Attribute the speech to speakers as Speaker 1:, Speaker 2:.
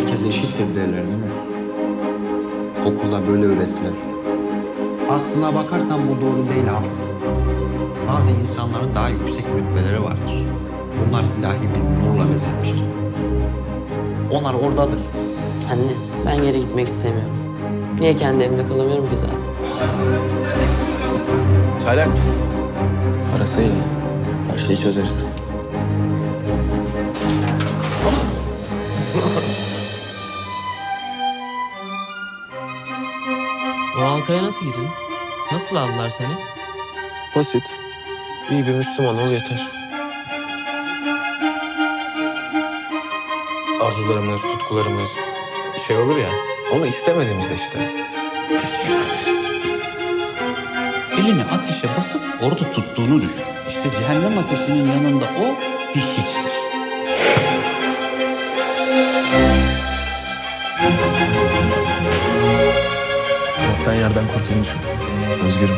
Speaker 1: herkes eşittir derler değil mi? Okulda böyle öğrettiler. Aslına bakarsan bu doğru değil Hafız. Bazı insanların daha yüksek rütbeleri vardır. Bunlar ilahi bir nurla bezenmiştir. Onlar oradadır.
Speaker 2: Anne ben yere gitmek istemiyorum. Niye kendi evimde kalamıyorum ki zaten?
Speaker 3: Çaylak. Arasaydı her şeyi çözeriz.
Speaker 2: O halkaya nasıl gidin? Nasıl aldılar seni?
Speaker 3: Basit. İyi bir Müslüman ol yeter. Arzularımız, tutkularımız şey olur ya. Onu istemediğimizde işte.
Speaker 4: Elini ateşe basıp orada tuttuğunu düşün. İşte cehennem ateşinin yanında o bir hiçtir.
Speaker 3: Ayaktan yerden kurtulmuşum. Özgürüm.